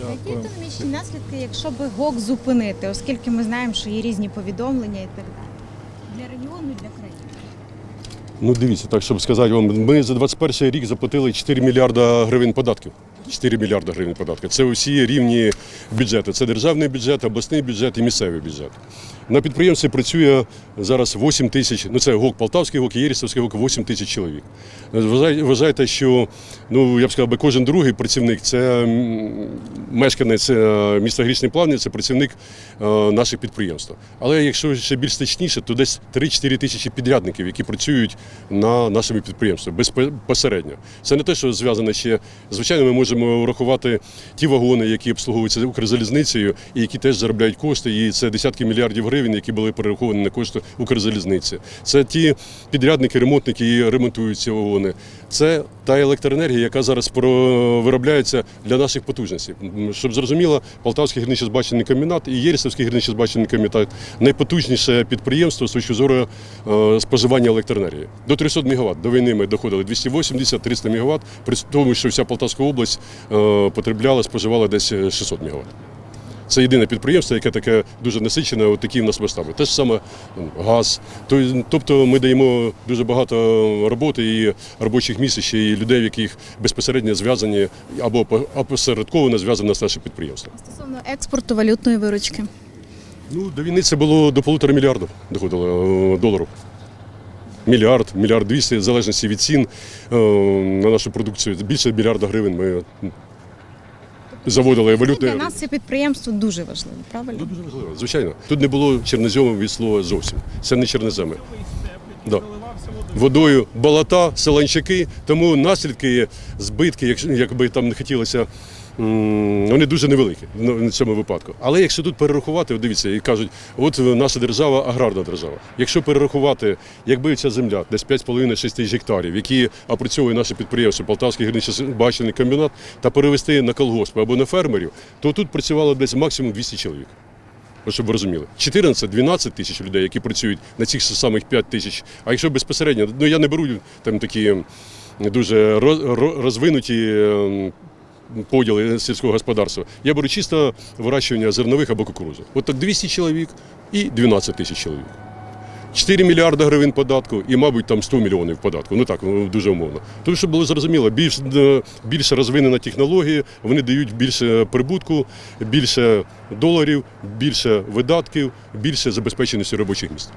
Які економічні наслідки, якщо би ГОК зупинити, оскільки ми знаємо, що є різні повідомлення і так далі. Для регіону для країни. Ну дивіться, так щоб сказати вам, ми за 21 рік заплатили 4 мільярда гривень податків. 4 мільярда гривень податків. Це усі рівні бюджети. Це державний бюджет, обласний бюджет і місцевий бюджет. На підприємстві працює зараз 8 тисяч, ну це ГОК Полтавський ГОК, і Єрістовський ГОК, 8 тисяч чоловік. Вважайте, що ну я б сказав, кожен другий працівник це мешканець е, міста Грічний Плавні, це працівник е, наших підприємств. Але якщо ще більш точніше, то десь 3-4 тисячі підрядників, які працюють на нашому підприємстві безпосередньо. Це не те, що зв'язане ще. Звичайно, ми можемо врахувати ті вагони, які обслуговуються Укрзалізницею, і які теж заробляють кошти. І це десятки мільярдів гривень, які були перераховані на кошти Укрзалізниці. Це ті підрядники, ремонтники, які ремонтують ці вагони. Це та електроенергія, яка зараз виробляється для наших потужностей. Щоб зрозуміло, Полтавський гірничо-збачений комбінат і Єрісовський гірничо-збачений комбінат найпотужніше підприємство з точки зору е, споживання електроенергії. До 300 МВт. До війни ми доходили 280-300 МВт, при тому, що вся Полтавська область е, потребляла, споживала десь е, 600 МВт. Це єдине підприємство, яке таке дуже насичене, от такі в нас масштаби. Те ж саме газ. Тобто ми даємо дуже багато роботи і робочих місць, ще і людей, яких безпосередньо зв'язані або по- опосередковано зв'язані з нашим підприємством. Стосовно експорту валютної виручки. Ну, до війни це було до полутора мільярдів доходило е, доларів. Мільярд, мільярд двісті, в залежності від цін е, на нашу продукцію. Більше мільярда гривень ми заводили валюти. Для нас це підприємство дуже важливе, правильно? Ну, дуже важливо, звичайно. Тут не було чернозьому від слова зовсім. Це не чорноземи. Да. Водою болота, селанчаки, тому наслідки, збитки, якщо якби там не хотілося, вони дуже невеликі в цьому випадку. Але якщо тут перерахувати, дивіться, і кажуть, от наша держава аграрна держава. Якщо перерахувати, якби ця земля десь 5,5-6 тисяч гектарів, які опрацьовує наше підприємство, Полтавський гірничо-бачений комбінат, та перевести на колгоспи або на фермерів, то тут працювало десь максимум 200 чоловік. От щоб ви розуміли, 14-12 тисяч людей, які працюють на цих самих 5 тисяч. А якщо безпосередньо, ну я не беру там такі дуже ро- ро- розвинуті поділи сільського господарства. Я беру чисто вирощування зернових або кукурузи. От так 200 чоловік і 12 тисяч чоловік. 4 мільярди гривень податку і, мабуть, там 100 мільйонів податку. Ну так, ну, дуже умовно. Тому що було зрозуміло, більш, е, більше розвинена технологія, вони дають більше прибутку, більше доларів, більше видатків, більше забезпеченості робочих місць.